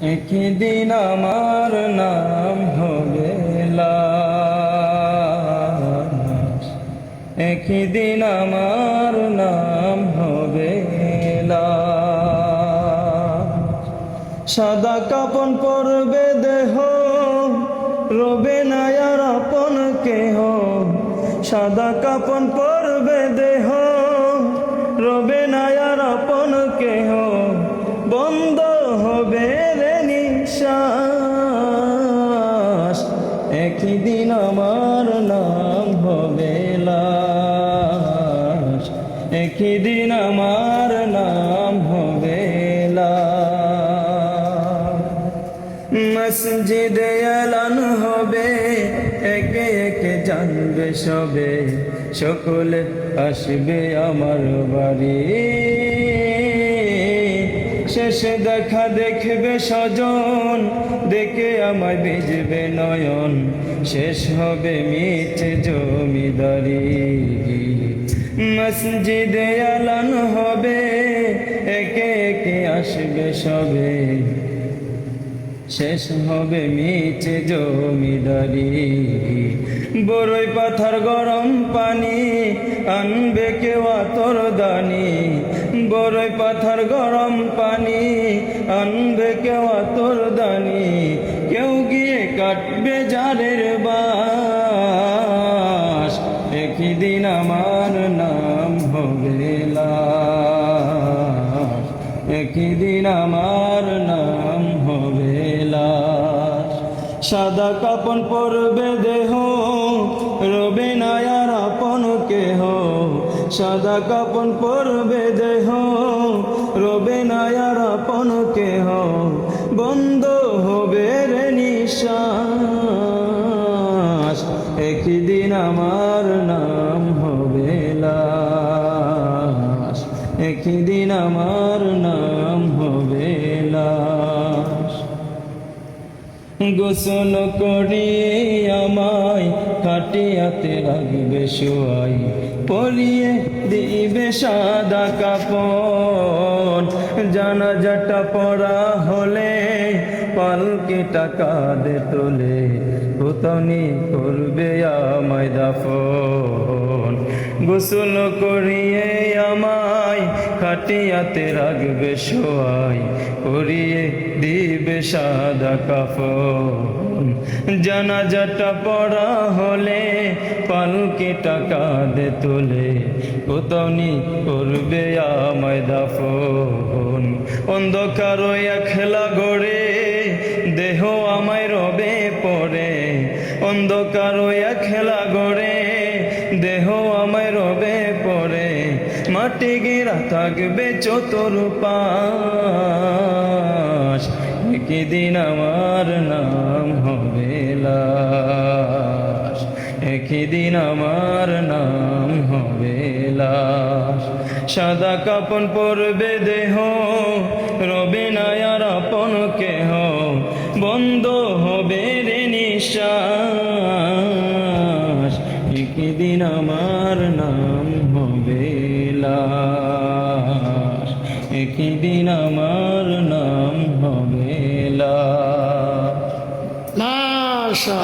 একদিন আমার নাম হবে একদিন আমার নাম হবে সাদা কাপন পরবে দেহ, রবে না আর আপন কেহ। সাদা কাপন পরবে দেহ, রবে না একই দিন আমার নাম হবে মসজিদে এলান হবে, একে একে জানবে সবে, সকলে আসবে আমার বাড়ি। শেষে দেখা দেখবে স্বজন, দেখে আমায় বেজবে নয়ন, শেষ হবে মিছে জমিদারি। মসজিদে এলান হবে, একে একে আসবে সবে। শেষ হবে মিছে জমিদারি বড়ই পাথার গরম পানি, আনবে কেউ তোর দানি। বড়ই পাথার গরম পানি, আনবে কেউ তোর দানি। কেউ গিয়ে কাটবে জারের বাস একই আমার নাম হবে লাশ। সাদা কাপন পরবে দেহ, রবে না আর আপন কেহ। সাদা কাপন পরবে দেহ, রবে না আর আপন কেহ। বন্ধ হবে রে নিশ্বাস। একই দিন আমার একই দিন আমার নাম হবে গোসল করিয়ে আমায় খাটিয়াতে রাখবে শোয়াই, পরিয়ে দিবে সাদা কাপড়। জানাজাটা পড়া হলে পালকে টাকা দে তোলে পুতনি করবে আমায় দাফন। গোসল করিয়ে আমায় খাটিয়াতে রাখবে সোয়াই করিয়ে দিবে সাদা কাফন। জানাজাটা পড়া হলে পালকে টাকা দে তোলে। কোতনি করবে আমায় দাফন। অন্ধকার খেলা গড়ে দেহ আমায় রবে পড়ে অন্ধকার খেলা গড়ে দেহ আমায় রবে পড়ে মাটি গেরা থাকবে চতুর পাশ একই দিন আমার হবে লাশ একই দিন আমার নাম হবে লাশ। সাদা কাপন পরবে দেহ, রবে না আর আপন কেহ, বন্ধ হবে রে নিশ্বাস। একই দিন আমার নাম হবে লাশ একই দিন আমার নাম হবে লাশ। মাশা